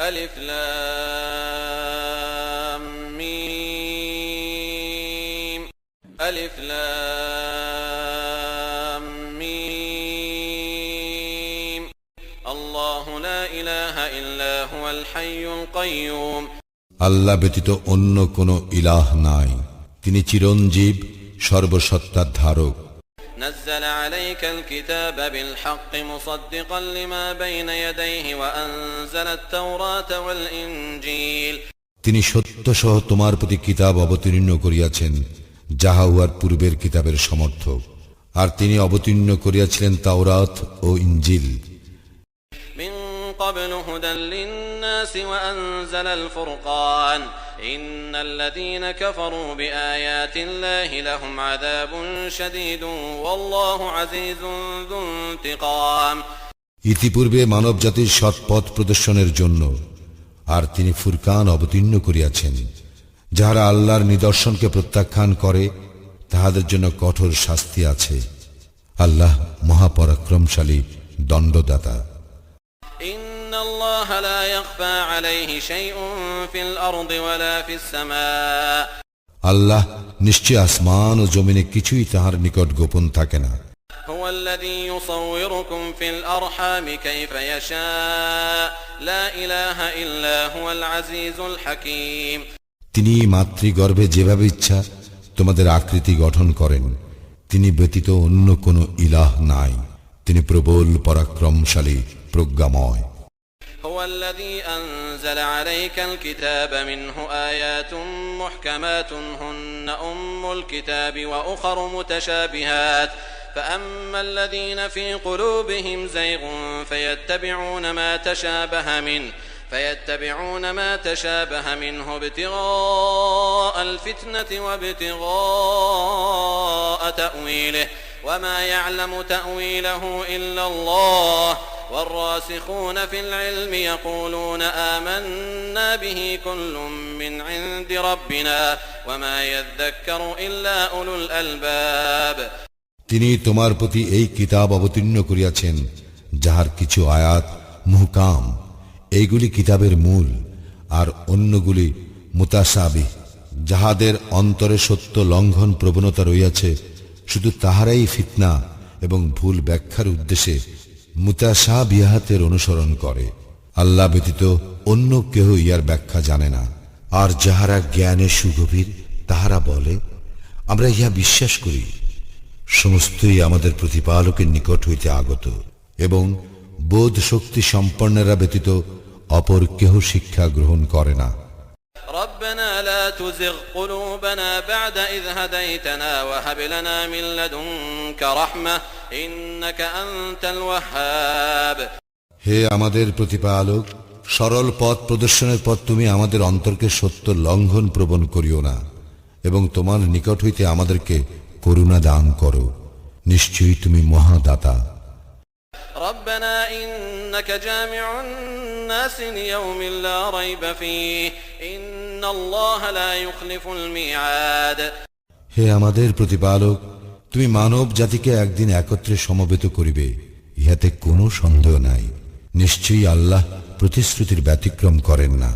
ألف لام ميم ألف لام ميم الله لا إله إلا هو الحي القيوم আল্লাহ ব্যতীত অন্য কোনো ইলাহ নাই তিনি চিরঞ্জীব সর্বসত্তার ধারক نزل عليك الكتاب بالحق مصدقا لما بين يديه وأنزل التوراة والإنجيل তিনি সত্যসহ তোমার প্রতি কিতাব অবতীর্ণ করিয়াছেন যাহা উহার পূর্বের কিতাবের সমর্থক আর তিনি অবতীর্ণ করিয়াছিলেন তাওরাত ও ইঞ্জিল من قبل هدى للناس وأنزل الفرقان إن الذين كفروا بآيات الله لهم عذاب شديد والله عزيز ذو انتقام ইতিপূর্বে মানব জাতির সৎপথ প্রদর্শনের জন্য আর তিনি ফুরকান অবতীর্ণ করিয়াছেন যাহারা আল্লাহর নিদর্শনকে প্রত্যাখ্যান করে তাহাদের জন্য কঠোর শাস্তি আছে আল্লাহ মহাপরাক্রমশালী দণ্ডদাতা إن الله لا يخفى عليه شيء في الأرض ولا في السماء আল্লাহ নিশ্চয় আসমান ও জমিনে কিছুই তাহার নিকট গোপন থাকে না هو الذي يصوركم في الأرحام كيف يشاء لا إله إلا هو العزيز الحكيم তিনি মাতৃগর্ভে যেভাবে ইচ্ছা তোমাদের আকৃতি গঠন করেন তিনি ব্যতীত অন্য কোনো ইলাহ নাই তিনি প্রবল পরাক্রমশালী প্রজ্ঞাময় هو الذي أنزل عليك الكتاب منه آيات محكمات هن أم الكتاب وأخر متشابهات فأما الذين في قلوبهم زيغ فيتبعون ما تشابه منه فيتبعون ما تشابه منه ابتغاء الفتنة وابتغاء تأويله وما يعلم تأويله إلا الله والراسخون في العلم يقولون آمنا به كل من عند ربنا وما يذكر إلا أولو الألباب তিনি তোমার প্রতি এই কিতাব অবতীর্ণ করিয়াছেন যাহার কিছু আয়াত মুহকাম এইগুলি কিতাবের মূল আর অন্যগুলি মুতাসাবি যাহাদের অন্তরে সত্য লঙ্ঘন প্রবণতা রইয়াছে শুধু তাহারাই ফিতনা এবং ভুল ব্যাখ্যার উদ্দেশ্যে মুতাসা বিহাতের অনুসরণ করে। আল্লাহ ব্যতীত অন্য কেহ ইহার ব্যাখ্যা জানে না। আর যাহারা জ্ঞানে সুগভীর, তাহারা বলে, আমরা ইহা বিশ্বাস করি। সমস্তই আমাদের প্রতিপালকের নিকট হইতে আগত এবং বোধ শক্তি সম্পন্নেরা ব্যতীত অপর কেহ শিক্ষা গ্রহণ করে না। ربنا لا تزغ قلوبنا بعد إذ هديتنا وهب لنا من لدنك رحمة إنك أنت الوهاب হে আমাদের প্রতিপালক সরল পথ প্রদর্শনের পর তুমি আমাদের অন্তরকে সত্য লঙ্ঘন প্রবণ করিও না এবং তোমার নিকট হইতে আমাদেরকে করুণা দান করো নিশ্চয়ই তুমি মহাদাতা ربنا إنك جامع الناس ليوم لا ريب فيه إن الله لا يخلف الميعاد হে আমাদের প্রতিপালক তুমি মানব জাতিকে একদিন একত্রে সমবেত করিবে ইহাতে কোনো সন্দেহ নাই নিশ্চয়ই আল্লাহ প্রতিশ্রুতির ব্যতিক্রম করেন না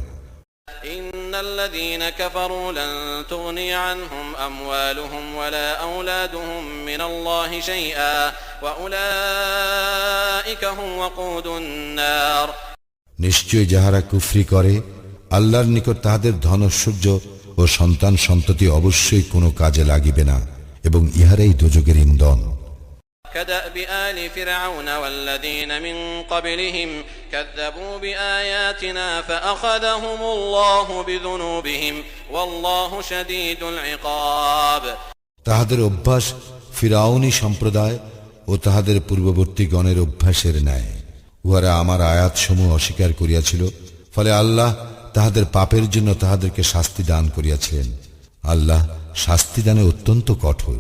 إن الذين كفروا لن تغني عنهم أموالهم ولا أولادهم من الله شيئا وأولئك هم وقود النار নিশ্চয় যাহারা কুফরি করে আল্লাহর নিকট তাহাদের ধনৈশ্বর্য ও সন্তান সন্ততি অবশ্যই কোনো কাজে লাগিবে না এবং ইহারাই দোজগের ইন্ধন كدأب آل فرعون والذين من قبلهم كذبوا بآياتنا فأخذهم الله بذنوبهم والله شديد العقاب তাহাদের অভ্যাস ফিরাউনি সম্প্রদায় ও তাহাদের পূর্ববর্তী গণের অভ্যাসের ন্যায় উহারা আমার আয়াতসমূহ অস্বীকার করিয়াছিল ফলে আল্লাহ তাহাদের পাপের জন্য তাহাদেরকে শাস্তি দান করিয়াছিলেন। আল্লাহ শাস্তি দানে অত্যন্ত কঠোর।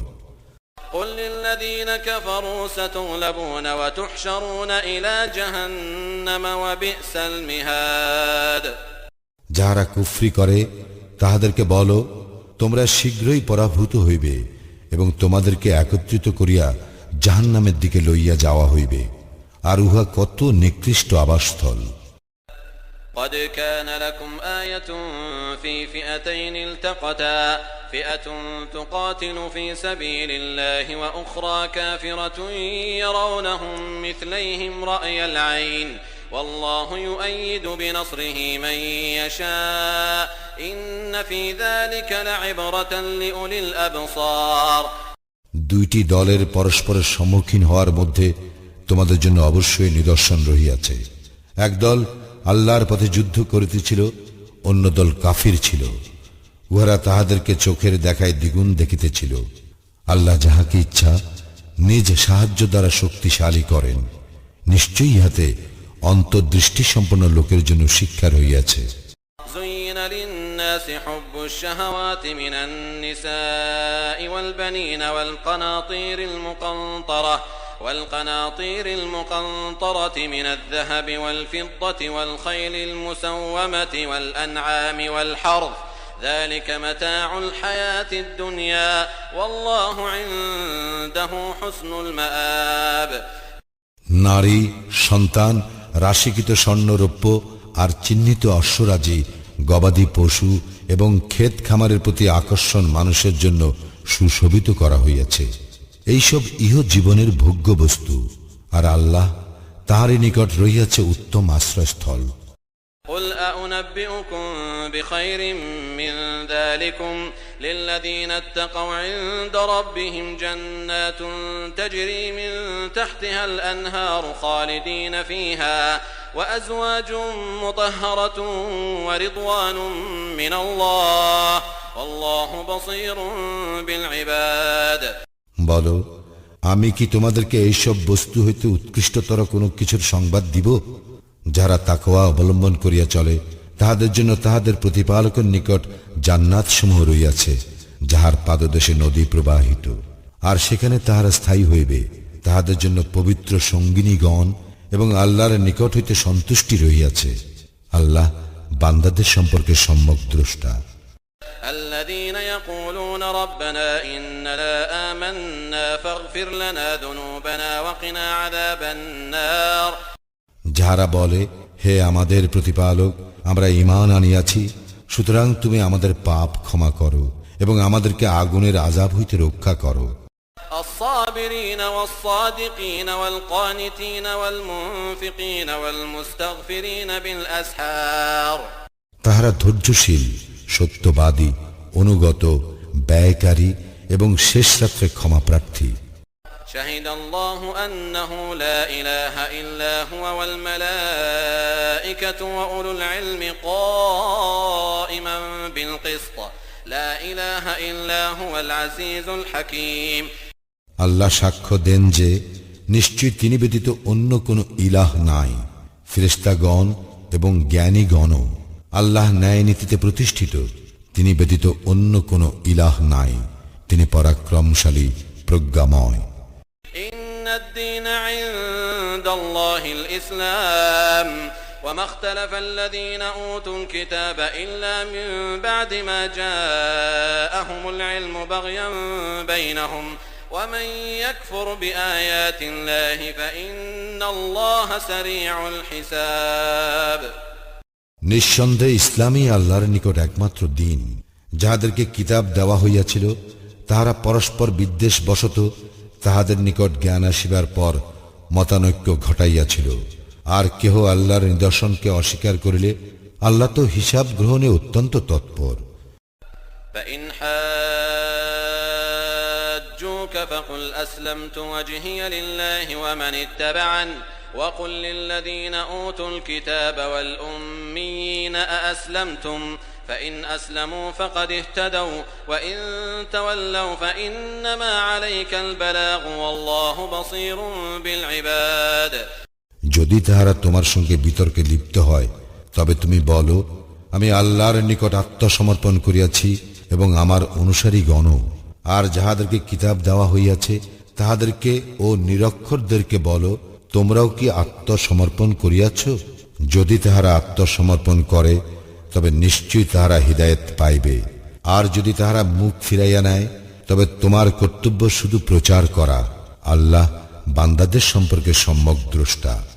যাহারা কুফরি করে তাহাদেরকে বলো তোমরা শীঘ্রই পরাভূত হইবে এবং তোমাদেরকে একত্রিত করিয়া জাহান্নামের দিকে লইয়া যাওয়া হইবে। আর উহা কত নিকৃষ্ট আবাসস্থল! قد كان لكم آية في فئتين التقتا فئة تقاتل في سبيل الله وأخرى كافرة يرونهم مثليهم رأي العين والله يؤيد بنصره من يشاء إن في ذلك لعبرة لأولي الأبصار দুইটি দলের পরস্পরের সম্মুখীন হওয়ার মধ্যে তোমাদের জন্য অবশ্যই নিদর্শন রহিয়াছে একদল আল্লাহর পথে যুদ্ধ করিতেছিল অন্য দল কাফির ছিল উহারা তাহাদেরকে চোখের দেখায় দ্বিগুণ দেখিতেছিল আল্লাহ যাহাকে ইচ্ছা নিজ সাহায্য দ্বারা শক্তিশালী করেন নিশ্চয়ই ইহাতে অন্তর্দৃষ্টি সম্পন্ন লোকের জন্য শিক্ষা রহিয়াছে زين للناس حب الشهوات من النساء والبنين والقناطير المقنطرة والقناطير المقنطرة من الذهب والفضة والخيل المسومة والأنعام والحرث ذلك متاع الحياة الدنيا والله عنده حسن المآب নারী সন্তান রাশিকৃত স্বর্ণরৌপ্য আর চিহ্নিত অশ্বরাজি গবাদি পশু এবং ক্ষেত খামারের প্রতি আকর্ষণ মানুষের জন্য সুশোভিত করা হইয়াছে এইসব ইহ জীবনের ভোগ্য বস্তু আর আল্লাহ তাহারই নিকট রহিয়াছে উত্তম আশ্রয়স্থল قل أنبئكم بخير من ذلكم للذين اتقوا عند ربهم جنات تجري من تحتها الأنهار خالدين فيها وأزواج مطهرة ورضوان من الله والله بصير بالعباد বলো, আমি কি তোমাদেরকে এইসব বস্তু হইতে উৎকৃষ্টতর কোনো কিছুর সংবাদ দিব? যারা তাকোয়া অবলম্বন করিয়া চলে, তাহাদের জন্য তাহাদের প্রতিপালকের নিকট জান্নাত সমূহ রইয়াছে যাহার পাদদেশে নদী প্রবাহিত। আর সেখানে তাহারা স্থায়ী হইবে, তাহাদের জন্য পবিত্র সঙ্গিনীগণ এবং আল্লাহর নিকট হইতে সন্তুষ্টি রহিয়াছে। আল্লাহ বান্দাদের সম্পর্কে সম্যক দ্রষ্টা। الذين يقولون ربنا إننا آمنا فاغفر لنا ذنوبنا وقنا عذاب النار যাহারা বলে হে আমাদের প্রতিপালক আমরা ঈমান আনিয়াছি সুতরাং তুমি আমাদের পাপ ক্ষমা করো এবং আমাদেরকে আগুনের আজাব হইতে রক্ষা করো الصابرين والصادقين والقانتين والمنفقين والمستغفرين بالأسحار তাহারা ধৈর্যশীল সত্যবাদী অনুগত ব্যয়কারী এবং শেষ রাত্রে ক্ষমা প্রার্থী شهد الله أنه لا إله إلا هو والملائكة وأولو العلم قائما بالقسط لا إله إلا هو العزيز الحكيم আল্লাহ সাক্ষ্য দেন যে নিশ্চয় তিনি ব্যতীত অন্য কোনো ইলাহ নাই ফেরেস্তাগণ এবং জ্ঞানীগণও আল্লাহ ন্যায় নীতিতে প্রতিষ্ঠিত তিনি ব্যতীত অন্য কোনো ইলাহ নাই তিনি পরাক্রমশালী প্রজ্ঞাময় إن الدين عند الله الإسلام وما اختلف الذين أوتوا الكتاب إلا من بعد ما جاءهم العلم بغيا بينهم ومن يكفر بآيات الله فإن الله سريع الحساب নিঃসন্দেহে ইসলামই আল্লাহর নিকট একমাত্র দিন যাহাদেরকে কিতাব দেওয়া হইয়াছিল তাহারা পরস্পর বিদ্বেষ বশত তাহাদের নিকট জ্ঞান আসিবার পর মতানৈক্য ঘটাইয়াছিল আর কেহ আল্লাহর নিদর্শনকে অস্বীকার করিলে আল্লাহ তো হিসাব গ্রহণে অত্যন্ত তৎপর فإن حاجوك فقل أسلمت وجهي لله ومن اتبعن وقل للذين أوتوا الكتاب والأميين أأسلمتم فإن أسلموا فقد اهتدوا وإن تولوا فإنما عليك البلاغ والله بصير بالعباد যদি তাহারা তোমার সঙ্গে বিতর্কে লিপ্ত হয় তবে তুমি বলো আমি আল্লাহর নিকট আত্মসমর্পণ করিয়াছি এবং আমার অনুসারী গণ আর যাহাদেরকে কিতাব দেওয়া হইয়াছে তাহাদেরকে ও নিরক্ষরদেরকে বলো তোমরাও কি আত্মসমর্পণ করিয়াছ? যদি তাহারা আত্মসমর্পণ করে, তবে নিশ্চয়ই তাহারা হৃদায়ত পাইবে। আর যদি তাহারা মুখ ফিরাইয়া নেয়, তবে তোমার কর্তব্য শুধু প্রচার করা। আল্লাহ বান্দাদের সম্পর্কে সম্যক দ্রষ্টা।